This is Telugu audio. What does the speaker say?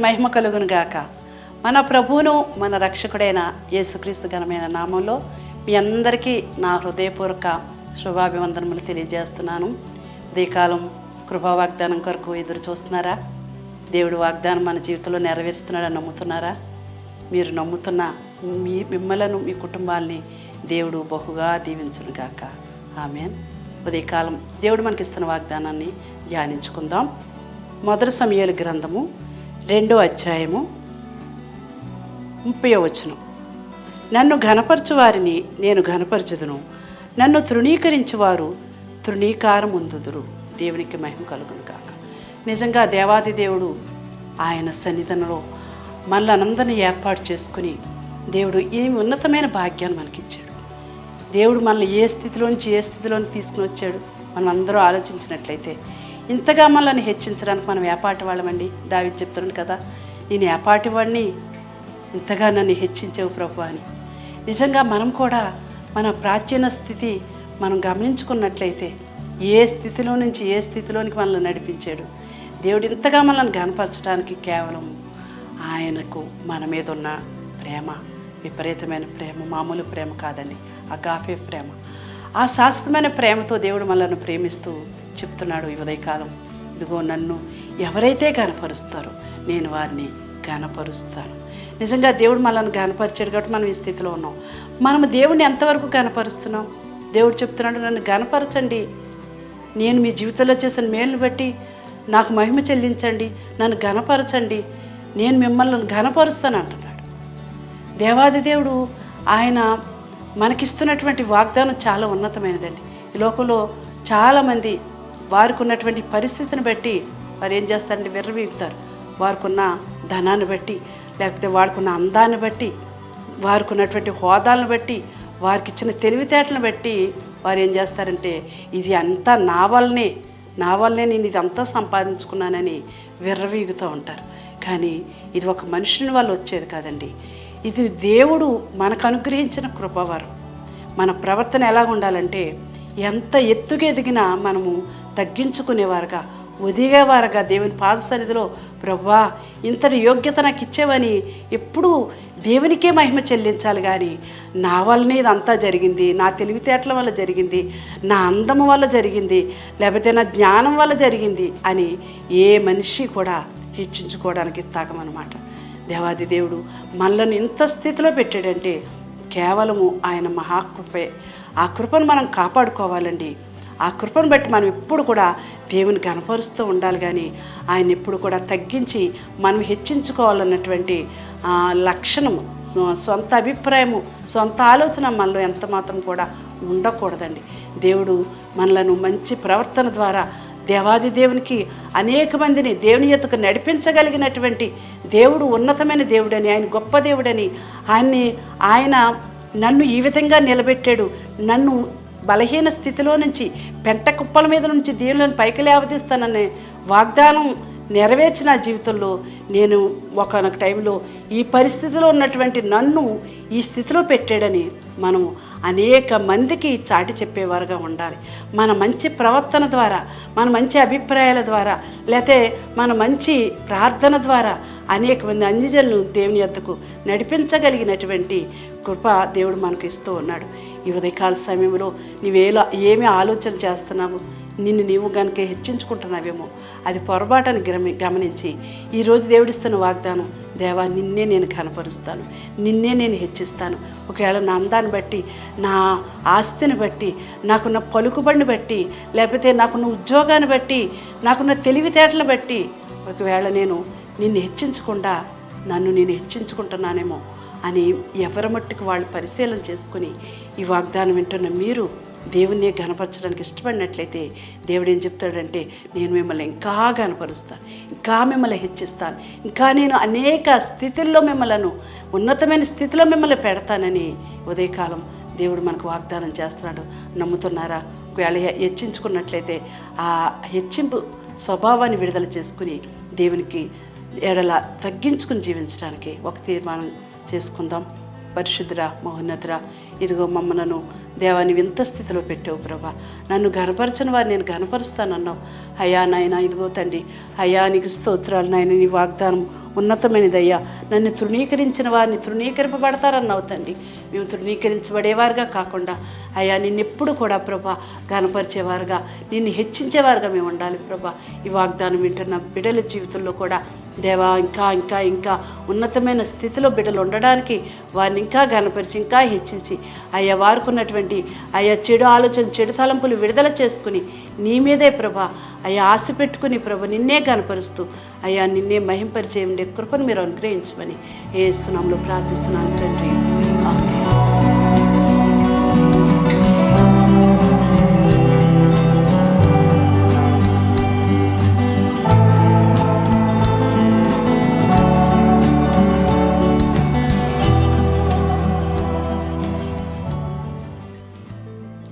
మహిమ కలుగును గాక. మన ప్రభువును మన రక్షకుడైన యేసుక్రీస్తు ఘనమైన నామంలో మీ అందరికీ నా హృదయపూర్వక శుభాభివందనములు తెలియజేస్తున్నాను. దీకాలం కృపా వాగ్దానం కొరకు ఎదురు చూస్తున్నారా? దేవుడు వాగ్దానం మన జీవితంలో నెరవేరుస్తున్నాడని నమ్ముతున్నారా? మీరు నమ్ముతున్న మీ మిమ్మలను మీ కుటుంబాల్ని దేవుడు బహుగా దీవించును గాక. ఆమెన్. ఉదయకాలం దేవుడు మనకిస్తున్న వాగ్దానాన్ని ధ్యానించుకుందాం. మొదటి సమయాల గ్రంథము రెండో అధ్యాయము ముప్పై వచనం. నన్ను ఘనపరచు వారిని నేను ఘనపరచుదును. నన్ను తృణీకరించువారు తృణీకారం ఉందుదురు దేవునికి మహిమ కలుగును కాక నిజంగా దేవాది దేవుడు ఆయన సన్నిధంలో మనల్ని ఏర్పాటు చేసుకుని దేవుడు ఈ ఉన్నతమైన భాగ్యాన్ని మనకిచ్చాడు. దేవుడు మనల్ని ఏ స్థితిలోంచి ఏ స్థితిలోని తీసుకుని వచ్చాడు? మనం అందరూ ఆలోచించినట్లయితే ఇంతగా మనల్ని హెచ్చించడానికి మనం ఏపాటి వాళ్ళమండి? దావి చెప్తున్నాను కదా నేను ఏపాటి వాడిని ఇంతగా నన్ను హెచ్చించావు ప్రభు అని. నిజంగా మనం కూడా మన ప్రాచీన స్థితి మనం గమనించుకున్నట్లయితే ఏ స్థితిలో నుంచి ఏ స్థితిలోనికి మనల్ని నడిపించాడు? దేవుడు ఇంతగా మనల్ని గనపరచడానికి కేవలం ఆయనకు మన మీద ఉన్న ప్రేమ విపరీతమైన ప్రేమ మామూలు ప్రేమ కాదండి అగాఫే ప్రేమ. ఆ శాశ్వతమైన ప్రేమతో దేవుడు మనల్ని ప్రేమిస్తూ చెప్తున్నాడు ఈ ఉదయకాలం. ఇదిగో నన్ను ఎవరైతే గనపరుస్తారో నేను వారిని గనపరుస్తాను నిజంగా దేవుడు మనల్ని గనపరిచాడు కాబట్టి మనం ఈ స్థితిలో ఉన్నాం. మనం దేవుడిని ఎంతవరకు గనపరుస్తున్నాం దేవుడు చెప్తున్నాడు నన్ను గనపరచండి నేను మీ జీవితంలో చేసిన మేలును బట్టి నాకు మహిమ చెల్లించండి. నన్ను గనపరచండి నేను మిమ్మల్ని గనపరుస్తాను అంటున్నాడు. దేవాది దేవుడు ఆయన మనకిస్తున్నటువంటి వాగ్దానం చాలా ఉన్నతమైనదండి. ఈ లోకంలో చాలామంది వారికి ఉన్నటువంటి పరిస్థితిని బట్టి వారు ఏం చేస్తారంటే విర్రవీగుతారు. వారికున్న ధనాన్ని బట్టి లేకపోతే వారికి ఉన్న అందాన్ని బట్టి వారికి ఉన్నటువంటి హోదాలను బట్టి వారికి ఇచ్చిన తెలివితేటలను బట్టి వారు ఏం చేస్తారంటే ఇది అంతా నా వల్లనే నా వల్లనే నేను ఇదంతా సంపాదించుకున్నానని విర్రవీగుతూ ఉంటారు. కానీ ఇది ఒక మనుషుని వల్ల వచ్చేది కాదండి. ఇది దేవుడు మనకు అనుగ్రహించిన కృపవరం మన ప్రవర్తన ఎలాగ ఉండాలంటే ఎంత ఎత్తుకు ఎదిగినా మనము తగ్గించుకునేవారుగా ఒదిగేవారుగా దేవుని పాద సన్నిధిలో ప్రభా ఇంతటి యోగ్యత నాకు ఇచ్చేవని ఎప్పుడూ దేవునికే మహిమ చెల్లించాలి కానీ నా వల్లనే ఇదంతా జరిగింది నా తెలివితేటల వల్ల జరిగింది నా అందము వల్ల జరిగింది లేకపోతే నా జ్ఞానం వల్ల జరిగింది అని ఏ మనిషి కూడా హెచ్చించుకోవడానికి తాకమన్నమాట దేవాది దేవుడు మనల్ని ఇంత స్థితిలో పెట్టాడంటే కేవలము ఆయన మహాకృపే ఆ కృపను మనం కాపాడుకోవాలండి. ఆ కృపను బట్టి మనం ఎప్పుడు కూడా దేవుని కనపరుస్తూ ఉండాలి కానీ ఆయన ఎప్పుడు కూడా తగ్గించి మనం హెచ్చించుకోవాలన్నటువంటి ఆ, లక్షణము సొంత అభిప్రాయము సొంత ఆలోచన మనలో ఎంత మాత్రం కూడా ఉండకూడదండి. దేవుడు మనలను మంచి ప్రవర్తన ద్వారా దేవాది దేవునికి అనేక మందిని దేవుని యొక్కకు నడిపించగలిగినటువంటి దేవుడు ఉన్నతమైన దేవుడని ఆయన గొప్ప దేవుడని ఆయన్ని ఆయన నన్ను ఈ విధంగా నిలబెట్టాడు. నన్ను బలహీన స్థితిలో నుంచి పెంట కుప్పల మీద నుంచి దేవులను పైకి లేవదీస్తాననే వాగ్దానం నెరవేర్చిన నా జీవితంలో నేను ఒకనొక టైంలో ఈ పరిస్థితిలో ఉన్నటువంటి నన్ను ఈ స్థితిలో పెట్టాడని మనం అనేక మందికి చాటి చెప్పేవారుగా ఉండాలి. మన మంచి ప్రవర్తన ద్వారా మన మంచి అభిప్రాయాల ద్వారా లేతే మన మంచి ప్రార్థన ద్వారా అనేక మంది అన్యజనులు దేవుని యొద్దకు నడిపించగలిగినటువంటి కృప దేవుడు మనకు ఇస్తూ ఉన్నాడు. ఈ ఉదయకాల సమయంలో నీవేలా ఏమి ఆలోచన చేస్తున్నాము నిన్ను నీవు గనుక హెచ్చించుకుంటున్నావేమో అది పొరపాటని గమని గమనించి ఈరోజు దేవుడిస్తున్న వాగ్దానం దేవా నిన్నే నేను కనపరుస్తాను నిన్నే నేను హెచ్చిస్తాను. ఒకవేళ నా అందాన్ని బట్టి నా ఆస్తిని బట్టి నాకున్న పలుకుబడిని బట్టి లేకపోతే నాకున్న ఉద్యోగాన్ని బట్టి నాకున్న తెలివితేటలు బట్టి ఒకవేళ నేను నిన్ను హెచ్చించకుండా నన్ను నేను హెచ్చించుకుంటున్నానేమో అని ఎవరి మట్టుకు వాళ్ళు పరిశీలన చేసుకుని ఈ వాగ్దానం వింటున్న మీరు దేవుణ్ణి గనపరచడానికి ఇష్టపడినట్లయితే దేవుడు ఏం చెప్తాడంటే నేను మిమ్మల్ని ఇంకా గనపరుస్తాను ఇంకా మిమ్మల్ని హెచ్చిస్తాను ఇంకా నేను అనేక స్థితుల్లో మిమ్మల్ని ఉన్నతమైన స్థితిలో మిమ్మల్ని పెడతానని ఉదయకాలం దేవుడు మనకు వాగ్దానం చేస్తున్నాడు. నమ్ముతున్నారా? ఒకవేళ హెచ్చించుకున్నట్లయితే ఆ హెచ్చింపు స్వభావాన్ని విడుదల చేసుకుని దేవునికి ఎడల తగ్గించుకుని జీవించడానికి ఒక తీర్మానం చేసుకుందాం. పరిశుద్ధురా మహోన్నతురా. ఇదిగో మమ్మలను దేవాన్ని వింత స్థితిలో పెట్టావు ప్రభా. నన్ను గనపరచని వారు నేను గనపరుస్తానన్నావు అయ్యా నాయన ఇదిగో తండ్రి. అయ్యా నీకు స్తోత్రాలు నాయన నీ వాగ్దానం ఉన్నతమైనదయ్యా. నన్ను తృణీకరించిన వారిని తృణీకరింపబడతారన్నావు తండ్రి. మేము తృణీకరించబడేవారుగా కాకుండా అయ్యా నిన్నెప్పుడు కూడా ప్రభా గనపరిచేవారుగా నిన్ను హెచ్చించేవారుగా మేము ఉండాలి ప్రభా. ఈ వాగ్దానం వింటున్న బిడ్డల జీవితంలో కూడా దేవా ఇంకా ఇంకా ఇంకా ఉన్నతమైన స్థితిలో బిడ్డలు ఉండడానికి వారిని ఇంకా గనపరిచి ఇంకా హెచ్చించి. అయ్యా వారుకున్నటువంటి అయ్యా చెడు ఆలోచన చెడు తలంపులు విడుదల చేసుకుని నీ మీదే ప్రభా. అయ్యా ఆశ పెట్టుకుని ప్రభు నిన్నే కనపరుస్తూ అయ్యా నిన్నే మహింపరిచేయండి కృపను మీరు అనుగ్రహించమని ఏ సునంలో ప్రార్థిస్తున్నాను తండ్రి